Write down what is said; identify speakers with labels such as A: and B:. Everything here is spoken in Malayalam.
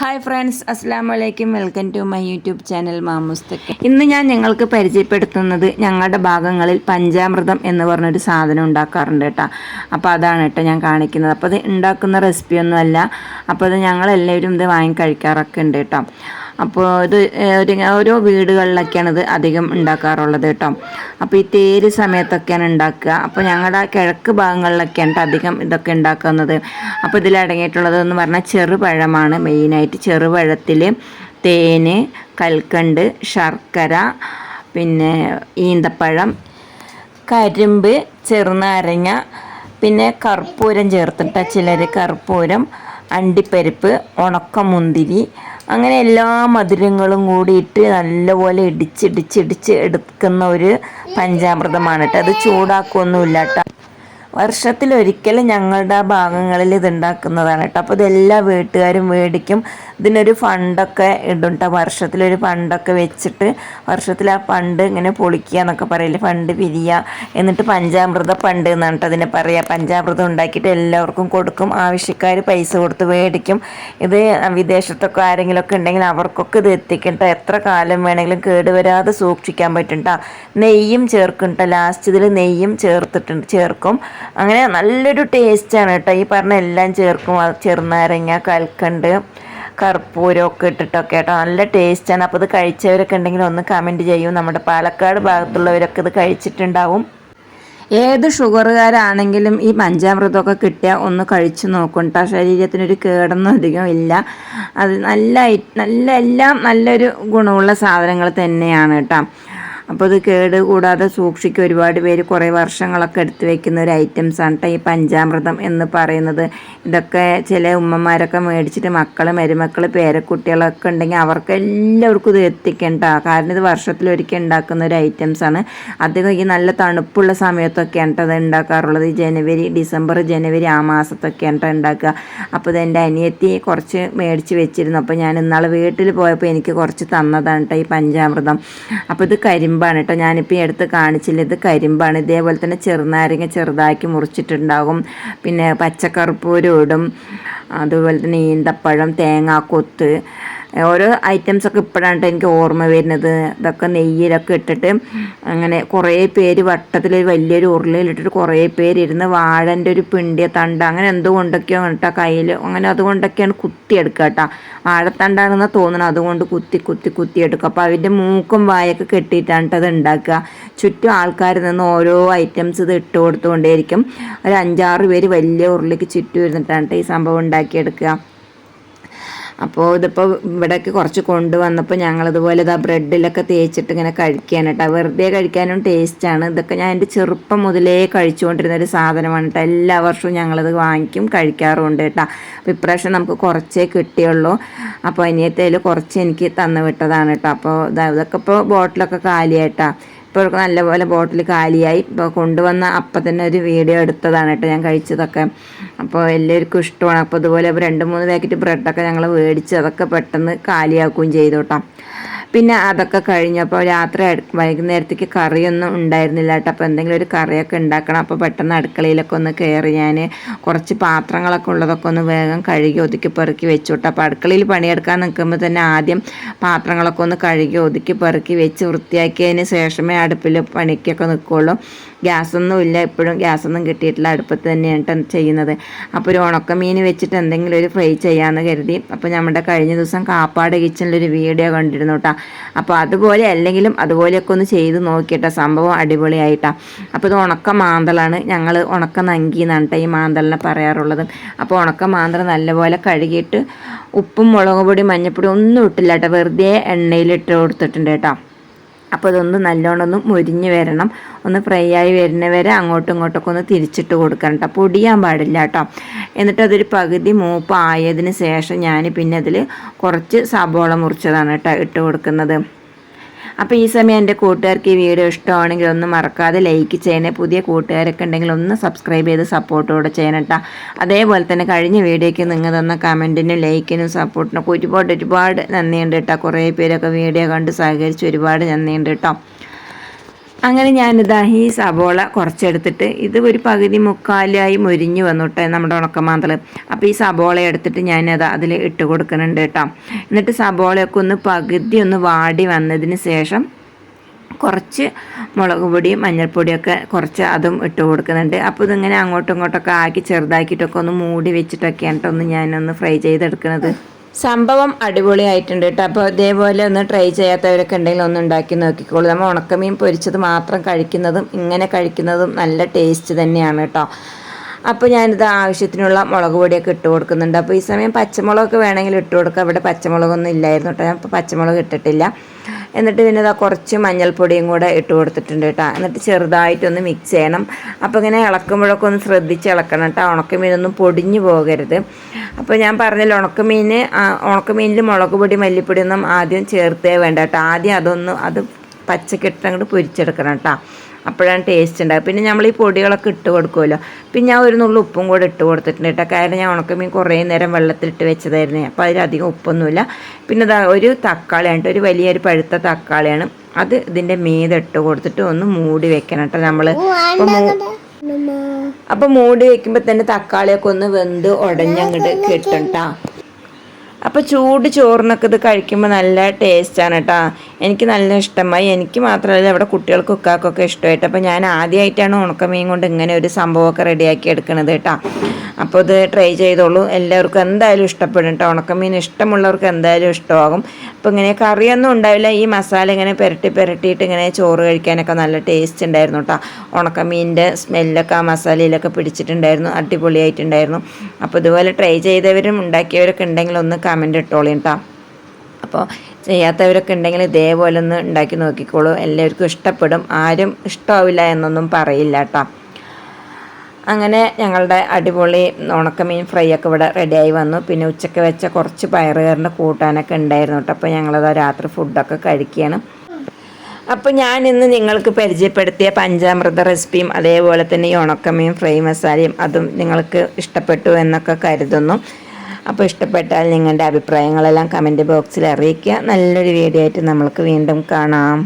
A: ഹായ് ഫ്രണ്ട്സ് അസ്സാം വലൈക്കും welcome to my YouTube channel മാമുസ്തക്ക് ഇന്ന് ഞാൻ നിങ്ങൾക്ക് പരിചയപ്പെടുത്തുന്നത് ഞങ്ങളുടെ ഭാഗങ്ങളിൽ പഞ്ചാമൃതം എന്ന് പറഞ്ഞൊരു സാധനം ഉണ്ടാക്കാറുണ്ട് കേട്ടോ. അപ്പോൾ അതാണ് കേട്ടോ ഞാൻ കാണിക്കുന്നത്. അപ്പോൾ അത് ഉണ്ടാക്കുന്ന റെസിപ്പിയൊന്നുമല്ല അപ്പോൾ അത് ഞങ്ങളെല്ലാവരും ഇത് വാങ്ങി കഴിക്കാറൊക്കെ ഉണ്ട് കേട്ടോ. അപ്പോൾ ഇത് ഒരു ഓരോ വീടുകളിലൊക്കെയാണ് ഇത് അധികം ഉണ്ടാക്കാറുള്ളത് കേട്ടോ. അപ്പോൾ ഈ തേര് സമയത്തൊക്കെയാണ് ഉണ്ടാക്കുക. അപ്പോൾ ഞങ്ങളുടെ കിഴക്ക് ഭാഗങ്ങളിലൊക്കെയാണ് അധികം ഇതൊക്കെ ഉണ്ടാക്കുന്നത്. അപ്പോൾ ഇതിലടങ്ങിയിട്ടുള്ളത് എന്ന് പറഞ്ഞാൽ ചെറുപഴമാണ് മെയിനായിട്ട്. ചെറുപഴത്തിൽ തേന് കൽക്കണ്ട് ശർക്കര പിന്നെ ഈന്തപ്പഴം കരിമ്പ് ചെറുനാരങ്ങ പിന്നെ കർപ്പൂരം ചേർത്തിട്ട ചിലർ കർപ്പൂരം അണ്ടിപ്പരിപ്പ് ഉണക്കമുന്തിരി അങ്ങനെ എല്ലാ മധുരങ്ങളും കൂടിയിട്ട് നല്ലപോലെ ഇടിച്ചിടിച്ചിടിച്ച് എടുക്കുന്ന ഒരു പഞ്ചാമൃതമാണ് കേട്ടോ അത് ചൂടാക്കുമൊന്നുമില്ല കേട്ടോ വർഷത്തിലൊരിക്കലും ഞങ്ങളുടെ ആ ഭാഗങ്ങളിൽ ഇത് ഉണ്ടാക്കുന്നതാണ് കേട്ടോ. അപ്പോൾ ഇതെല്ലാ വീട്ടുകാരും മേടിക്കും. ഇതിനൊരു ഫണ്ടൊക്കെ ഇടും കേട്ടോ. വർഷത്തിലൊരു ഫണ്ടൊക്കെ വെച്ചിട്ട് വർഷത്തിൽ ആ ഫണ്ട് ഇങ്ങനെ പൊളിക്കുക എന്നൊക്കെ പറയില്ലേ. ഫണ്ട് പിരിയുക എന്നിട്ട് പഞ്ചാമൃത ഫണ്ട് എന്നാണ് കേട്ടോ അതിനെ പറയുക. പഞ്ചാമൃതം ഉണ്ടാക്കിയിട്ട് എല്ലാവർക്കും കൊടുക്കും. ആവശ്യക്കാർ പൈസ കൊടുത്ത് മേടിക്കും. ഇത് വിദേശത്തൊക്കെ ആരെങ്കിലുമൊക്കെ ഉണ്ടെങ്കിൽ അവർക്കൊക്കെ ഇത് എത്തിക്കും. എത്ര കാലം വേണമെങ്കിലും കേടുവരാതെ സൂക്ഷിക്കാൻ പറ്റും. നെയ്യും ചേർക്കും ലാസ്റ്റ് ഇതിൽ നെയ്യും ചേർത്തിട്ടുണ്ട് ചേർക്കും. അങ്ങനെ നല്ലൊരു ടേസ്റ്റാണ് കേട്ടോ. ഈ പറഞ്ഞ എല്ലാം ചേർക്കും. ചെറുനാരങ്ങ കൽക്കണ്ട് കർപ്പൂരമൊക്കെ ഇട്ടിട്ടൊക്കെ കേട്ടോ. നല്ല ടേസ്റ്റാണ് അപ്പോൾ ഇത് കഴിച്ചവരൊക്കെ ഉണ്ടെങ്കിൽ ഒന്ന് കമന്റ് ചെയ്യും. നമ്മുടെ പാലക്കാട് ഭാഗത്തുള്ളവരൊക്കെ ഇത് കഴിച്ചിട്ടുണ്ടാവും. ഏത് ഷുഗറുകാരാണെങ്കിലും ഈ പഞ്ചാമൃതമൊക്കെ കിട്ടിയാൽ ഒന്ന് കഴിച്ചു നോക്കും കേട്ടോ. ശരീരത്തിനൊരു കേടൊന്നും അധികം ഇല്ല. അത് നല്ല നല്ല എല്ലാം നല്ലൊരു ഗുണമുള്ള സാധനങ്ങൾ തന്നെയാണ് കേട്ടോ. അപ്പോൾ ഇത് കേട് കൂടാതെ സൂക്ഷിക്കുക ഒരുപാട് പേര് കുറേ വർഷങ്ങളൊക്കെ എടുത്തു വെക്കുന്ന ഒരു ഐറ്റംസ് ആണ് കേട്ടോ ഈ പഞ്ചാമൃതം എന്ന് പറയുന്നത്. ഇതൊക്കെ ചില ഉമ്മമാരൊക്കെ മേടിച്ചിട്ട് മക്കൾ മരുമക്കൾ പേരക്കുട്ടികളൊക്കെ ഉണ്ടെങ്കിൽ അവർക്ക് എല്ലാവർക്കും ഇത് എത്തിക്കേണ്ട. കാരണം ഇത് വർഷത്തിലൊരിക്കൽ ഉണ്ടാക്കുന്ന ഒരു ഐറ്റംസ് ആണ് അധികം ഈ നല്ല തണുപ്പുള്ള സമയത്തൊക്കെയാണ് അത് ഉണ്ടാക്കാറുള്ളത്. ഈ ജനുവരി ഡിസംബർ ജനുവരി ആ മാസത്തൊക്കെയാണ് ഉണ്ടാക്കുക. അപ്പോൾ ഇത് എന്റെ അനിയത്തി കുറച്ച് മേടിച്ച് വെച്ചിരുന്നു. അപ്പോൾ ഞാൻ ഇന്നാൾ വീട്ടിൽ പോയപ്പോൾ എനിക്ക് കുറച്ച് തന്നതാണ് കേട്ടോ ഈ പഞ്ചാമൃതം. അപ്പോൾ ഇത് കരിമ്പാണ് കേട്ടോ ഞാനിപ്പോൾ എടുത്ത് കാണിച്ചില്ല ഇത് കരിമ്പാണ്. ഇതേപോലെ തന്നെ ചെറുനാരങ്ങ ചെറുതാക്കി മുറിച്ചിട്ടുണ്ടാകും. പിന്നെ പച്ചക്കറുപ്പൂരും ഇടും അതുപോലെ തന്നെ ഈന്തപ്പഴം തേങ്ങാക്കൊത്ത് ഓരോ ഐറ്റംസൊക്കെ ഇപ്പോഴാണ് എനിക്ക് ഓർമ്മ വരുന്നത്. ഇതൊക്കെ നെയ്യിലൊക്കെ ഇട്ടിട്ട് അങ്ങനെ കുറേ പേര് വട്ടത്തിൽ വലിയൊരു ഉരുളയിലിട്ടിട്ട് കുറേ പേര് ഇരുന്ന് വാഴന്റെ ഒരു പിണ്ടിയ തണ്ട അങ്ങനെ എന്തുകൊണ്ടൊക്കെയോ കേട്ടോ കയ്യിൽ അങ്ങനെ അതുകൊണ്ടൊക്കെയാണ് കുത്തിയെടുക്കുക കേട്ടോ വാഴത്തണ്ടാണെന്ന് തോന്നണം അതുകൊണ്ട് കുത്തി കുത്തി കുത്തിയെടുക്കുക അപ്പോൾ അതിന്റെ മൂക്കും വായൊക്കെ കെട്ടിയിട്ടാണ് ട്ടോ അത് ഉണ്ടാക്കുക ചുറ്റും ആൾക്കാർ നിന്ന് ഓരോ ഐറ്റംസ് ഇത് ഇട്ട് കൊടുത്തുകൊണ്ടേയിരിക്കും. ഒരു അഞ്ചാറ് പേര് വലിയ ഉരുളിക്ക് ചുറ്റും ഇരുന്നിട്ടാണ് ഈ സംഭവം ഉണ്ടാക്കിയെടുക്കുക. അപ്പോൾ ഇതിപ്പോൾ ഇവിടേക്ക് കുറച്ച് കൊണ്ടുവന്നപ്പോൾ ഞങ്ങളിതുപോലെ ഇതാ ബ്രെഡിലൊക്കെ തേച്ചിട്ട് ഇങ്ങനെ കഴിക്കാൻ കേട്ടോ വെറുതെ കഴിക്കാനും ടേസ്റ്റാണ്. ഇതൊക്കെ ഞാൻ എന്റെ ചെറുപ്പം മുതലേ കഴിച്ചുകൊണ്ടിരുന്ന ഒരു സാധനമാണ് കേട്ടോ. എല്ലാ വർഷവും ഞങ്ങളിത് വാങ്ങിക്കും കഴിക്കാറുമുണ്ട് കേട്ടോ. അപ്പോൾ ഇപ്രാവശ്യം നമുക്ക് കുറച്ചേ കിട്ടിയുള്ളൂ. അപ്പോൾ അനിയത്തേൽ കുറച്ച് എനിക്ക് തന്നു വിട്ടതാണ് കേട്ടോ. അപ്പോൾ ഇതാ ഇതൊക്കെ ഇപ്പോൾ ബോട്ടിലൊക്കെ കാലിയായിട്ടാ. ഇപ്പോൾ നല്ലപോലെ ബോട്ടിൽ കാലിയായി. ഇപ്പോൾ കൊണ്ടുവന്ന അപ്പം തന്നെ ഒരു വീഡിയോ എടുത്തതാണ് കേട്ടോ ഞാൻ കഴിച്ചതൊക്കെ. അപ്പോൾ എല്ലാവർക്കും ഇഷ്ടമാണ്. അപ്പോൾ ഇതുപോലെ രണ്ട് മൂന്ന് പാക്കറ്റ് ബ്രെഡൊക്കെ ഞങ്ങൾ മേടിച്ച് അതൊക്കെ പെട്ടെന്ന് കാലിയാക്കുകയും ചെയ്തു കേട്ടോ. പിന്നെ അതൊക്കെ കഴിഞ്ഞപ്പോൾ രാത്രി വൈകുന്നേരത്തേക്ക് കറിയൊന്നും ഉണ്ടായിരുന്നില്ല കേട്ടോ. അപ്പോൾ എന്തെങ്കിലും ഒരു കറിയൊക്കെ ഉണ്ടാക്കണം. അപ്പോൾ പെട്ടെന്ന് അടുക്കളയിലൊക്കെ ഒന്ന് കയറി ഞാൻ കുറച്ച് പാത്രങ്ങളൊക്കെ ഉള്ളതൊക്കെ ഒന്ന് വേഗം കഴുകി ഒതുക്കി പെറുക്കി വെച്ചു കേട്ടോ. അപ്പോൾ അടുക്കളയിൽ പണിയെടുക്കാൻ നിൽക്കുമ്പോൾ തന്നെ ആദ്യം പാത്രങ്ങളൊക്കെ ഒന്ന് കഴുകി ഒതുക്കി പെറുക്കി വെച്ച് വൃത്തിയാക്കിയതിന് ശേഷമേ അടുപ്പിൽ പണിക്കൊക്കെ നിൽക്കുള്ളൂ. ഗ്യാസൊന്നും ഇല്ല എപ്പോഴും ഗ്യാസൊന്നും കിട്ടിയിട്ടില്ല. അടുപ്പത്ത് തന്നെയാണ് ചെയ്യുന്നത്. അപ്പോൾ ഒരു ഉണക്കമീൻ വെച്ചിട്ട് എന്തെങ്കിലും ഒരു ഫ്രൈ ചെയ്യാമെന്ന് കരുതി. അപ്പോൾ നമ്മുടെ കഴിഞ്ഞ ദിവസം കാപ്പാട് കിച്ചണിലൊരു വീഡിയോ കണ്ടിരുന്നു കേട്ടോ അപ്പോൾ അതുപോലെ അല്ലെങ്കിലും അതുപോലെയൊക്കെ ഒന്ന് ചെയ്ത് നോക്കിയിട്ട. സംഭവം അടിപൊളിയായിട്ടാണ് അപ്പോൾ ഇത് ഉണക്ക മാന്തളാണ്. ഞങ്ങൾ ഉണക്ക നങ്കി എന്നാണ് ഈ മാന്തളിനെ പറയാറുള്ളത്. അപ്പോൾ ഉണക്ക മാന്തൾ നല്ലപോലെ കഴുകിയിട്ട് ഉപ്പും മുളക് പൊടി മഞ്ഞൾപ്പൊടി ഒന്നും ഇട്ടില്ല കേട്ടോ വെറുതെ എണ്ണയിലിട്ട് കൊടുത്തിട്ടുണ്ട് കേട്ടോ അപ്പോൾ ഇതൊന്ന് നല്ലോണം ഒന്ന് മുരിഞ്ഞ് വരണം. ഒന്ന് ഫ്രൈ ആയി വരുന്നവരെ അങ്ങോട്ടും ഇങ്ങോട്ടൊക്കെ ഒന്ന് തിരിച്ചിട്ട് കൊടുക്കണം കേട്ടോ പൊടിയാൻ പാടില്ല കേട്ടോ എന്നിട്ട് അതൊരു പകുതി മൂപ്പ് ആയതിന് ശേഷം ഞാൻ പിന്നെ അതിൽ കുറച്ച് സബോള മുറിച്ചതാണ് കേട്ടോ ഇട്ട് കൊടുക്കുന്നത്. അപ്പോൾ ഈ സമയം എന്റെ കൂട്ടുകാർക്ക് ഈ വീഡിയോ ഇഷ്ടമാണെങ്കിൽ ഒന്ന് മറക്കാതെ ലൈക്ക് ചെയ്യണേ. പുതിയ കൂട്ടുകാരൊക്കെ ഉണ്ടെങ്കിൽ ഒന്ന് സബ്സ്ക്രൈബ് ചെയ്ത് സപ്പോർട്ടോടെ ചെയ്യണം കേട്ടോ അതേപോലെ തന്നെ കഴിഞ്ഞ വീഡിയോയ്ക്ക് നിങ്ങൾ തന്ന കമന്റിനും ലൈക്കിനും സപ്പോർട്ടിനൊക്കെ ഒരുപാട് ഒരുപാട് നന്ദിയുണ്ട് കേട്ടോ കുറേ പേരൊക്കെ വീഡിയോ കണ്ട് സഹകരിച്ച് ഒരുപാട് നന്ദിയുണ്ട് കേട്ടോ അങ്ങനെ ഞാനിതാ ഈ സബോള കുറച്ചെടുത്തിട്ട് ഇത് ഒരു പകുതി മുക്കാലായി മുരിഞ്ഞു വന്നുട്ടെ നമ്മുടെ ഉണക്കമാന്തൽ അപ്പോൾ ഈ സബോള എടുത്തിട്ട് ഞാനത് അതിൽ ഇട്ട് കൊടുക്കുന്നുണ്ട് കേട്ടോ. എന്നിട്ട് സബോളയൊക്കെ ഒന്ന് പകുതി ഒന്ന് വാടി വന്നതിന് ശേഷം കുറച്ച് മുളക് പൊടിയും മഞ്ഞൾപ്പൊടിയൊക്കെ കുറച്ച് അതും ഇട്ട് കൊടുക്കുന്നുണ്ട്. അപ്പോൾ ഇതിങ്ങനെ അങ്ങോട്ടും ഇങ്ങോട്ടൊക്കെ ആക്കി ചെറുതാക്കിയിട്ടൊക്കെ ഒന്ന് മൂടി വെച്ചിട്ടൊക്കെയാണ് കേട്ടോ ഒന്ന് ഞാനൊന്ന് ഫ്രൈ ചെയ്തെടുക്കുന്നത്. സംഭവം അടിപൊളിയായിട്ടുണ്ട് കേട്ടോ. അപ്പോൾ ഇതേപോലെ ഒന്ന് ട്രൈ ചെയ്യാത്തവരൊക്കെ ഉണ്ടെങ്കിൽ ഒന്ന് ഉണ്ടാക്കി നോക്കിക്കോളൂ. നമ്മൾ ഉണക്കമീൻ പൊരിച്ചത് മാത്രം കഴിക്കുന്നതും ഇങ്ങനെ കഴിക്കുന്നതും നല്ല ടേസ്റ്റ് തന്നെയാണ് കേട്ടോ. അപ്പോൾ ഞാനിത് ആവശ്യത്തിനുള്ള മുളക് പൊടിയൊക്കെ ഇട്ട് കൊടുക്കുന്നുണ്ട്. അപ്പോൾ ഈ സമയം പച്ചമുളകൊക്കെ വേണമെങ്കിൽ ഇട്ട് കൊടുക്കുക ഇവിടെ പച്ചമുളകൊന്നും ഇല്ലായിരുന്നു കേട്ടോ. ഞാൻ പച്ചമുളക് ഇട്ടിട്ടില്ല. എന്നിട്ട് പിന്നെ ഇതാ കുറച്ച് മഞ്ഞൾപ്പൊടിയും കൂടെ ഇട്ട് കൊടുത്തിട്ടുണ്ട് കേട്ടോ. എന്നിട്ട് ചെറുതായിട്ടൊന്ന് മിക്സ് ചെയ്യണം. അപ്പോൾ ഇങ്ങനെ ഇളക്കുമ്പോഴൊക്കെ ഒന്ന് ശ്രദ്ധിച്ച് ഇളക്കണം കേട്ടോ. ഉണക്കമീനൊന്നും പൊടിഞ്ഞു പോകരുത്. അപ്പോൾ ഞാൻ പറഞ്ഞല്ലോ ഉണക്കമീൻ ഉണക്കമീനിൽ മുളക് പൊടി മല്ലിപ്പൊടിയൊന്നും ആദ്യം ചേർത്തേ വേണ്ട കേട്ടോ. ആദ്യം അതൊന്ന് അത് പച്ചക്കെട്ടങ്ങോട്ട് പൊരിച്ചെടുക്കണം കേട്ടോ. അപ്പോഴാണ് ടേസ്റ്റ് ഉണ്ടാകുക പിന്നെ നമ്മൾ ഈ പൊടികളൊക്കെ ഇട്ട് കൊടുക്കുമല്ലോ. പിന്നെ ഞാൻ ഒരു നുള്ളു ഉപ്പും കൂടെ ഇട്ട് കൊടുത്തിട്ടുണ്ട് കേട്ടോ. കാരണം ഞാൻ ഉണക്കമീൻ കുറേ നേരം വെള്ളത്തിലിട്ട് വെച്ചതായിരുന്നു. അപ്പോൾ അതിലധികം ഉപ്പൊന്നുമില്ല. പിന്നെ ഒരു തക്കാളിയാണ് ഒരു വലിയൊരു പഴുത്ത തക്കാളിയാണ്. അത് ഇതിന്റെ മീതിട്ട് ഇട്ട് കൊടുത്തിട്ട് ഒന്ന് മൂടി വെക്കണം കേട്ടോ നമ്മൾ അപ്പോൾ മൂടി വെക്കുമ്പോൾ തന്നെ തക്കാളിയൊക്കെ ഒന്ന് വെന്ത് ഉടഞ്ഞങ്ങോട്ട് കിട്ടും കേട്ടോ. അപ്പോൾ ചൂട് ചോറിനൊക്കെ ഇത് കഴിക്കുമ്പോൾ നല്ല ടേസ്റ്റാണ് കേട്ടോ എനിക്ക് നല്ല ഇഷ്ടമായി. എനിക്ക് മാത്രമല്ല ഇവിടെ കുട്ടികൾക്ക് ഉക്കാക്കൊക്കെ ഇഷ്ടമായിട്ട്. അപ്പോൾ ഞാൻ ആദ്യമായിട്ടാണ് ഉണക്കമീൻ കൊണ്ട് ഇങ്ങനെ ഒരു സംഭവമൊക്കെ റെഡിയാക്കി എടുക്കണത് കേട്ടോ അപ്പോൾ ഇത് ട്രൈ ചെയ്തോളൂ. എല്ലാവർക്കും എന്തായാലും ഇഷ്ടപ്പെടും കേട്ടോ ഉണക്കമീൻ ഇഷ്ടമുള്ളവർക്ക് എന്തായാലും ഇഷ്ടമാകും. അപ്പോൾ ഇങ്ങനെ കറിയൊന്നും ഉണ്ടാവില്ല. ഈ മസാല ഇങ്ങനെ പുരട്ടി പുരട്ടിയിട്ട് ഇങ്ങനെ ചോറ് കഴിക്കാനൊക്കെ നല്ല ടേസ്റ്റ് ഉണ്ടായിരുന്നു കേട്ടോ ഉണക്കമീനിന്റെ സ്മെല്ലൊക്കെ ആ മസാലയിലൊക്കെ പിടിച്ചിട്ടുണ്ടായിരുന്നു. അടിപൊളിയായിട്ടുണ്ടായിരുന്നു. അപ്പോൾ ഇതുപോലെ ട്രൈ ചെയ്തവരും ഉണ്ടാക്കിയവരൊക്കെ ഉണ്ടെങ്കിൽ ഒന്ന് കമന്റ് ഇട്ടോളൂ കേട്ടോ അപ്പോൾ ചെയ്യാത്തവരൊക്കെ ഉണ്ടെങ്കിൽ ഇതേപോലെ ഒന്ന് ഉണ്ടാക്കി നോക്കിക്കോളൂ. എല്ലാവർക്കും ഇഷ്ടപ്പെടും. ആരും ഇഷ്ടമാവില്ല എന്നൊന്നും പറയില്ല കേട്ടോ അങ്ങനെ ഞങ്ങളുടെ അടിപൊളി ഉണക്കമീൻ ഫ്രൈ ഒക്കെ ഇവിടെ റെഡിയായി വന്നു. പിന്നെ ഉച്ചയ്ക്ക് വെച്ച കുറച്ച് പയറുകറിന്റെ കൂട്ടാനൊക്കെ ഉണ്ടായിരുന്നു കേട്ടോ. അപ്പോൾ ഞങ്ങളത് രാത്രി ഫുഡൊക്കെ കഴിക്കുകയാണ് അപ്പോൾ ഞാൻ ഇന്ന് നിങ്ങൾക്ക് പരിചയപ്പെടുത്തിയ പഞ്ചാമൃത റെസിപ്പിയും അതേപോലെ തന്നെ ഈ ഉണക്കമീൻ ഫ്രൈ മസാലയും അതും നിങ്ങൾക്ക് ഇഷ്ടപ്പെട്ടു എന്നൊക്കെ കരുതുന്നു. അപ്പോൾ ഇഷ്ടപ്പെട്ടാൽ നിങ്ങളുടെ അഭിപ്രായങ്ങളെല്ലാം കമന്റ് ബോക്സിൽ അറിയിക്കുക. നല്ലൊരു വീഡിയോ ആയിട്ട് നമ്മൾക്ക് വീണ്ടും കാണാം.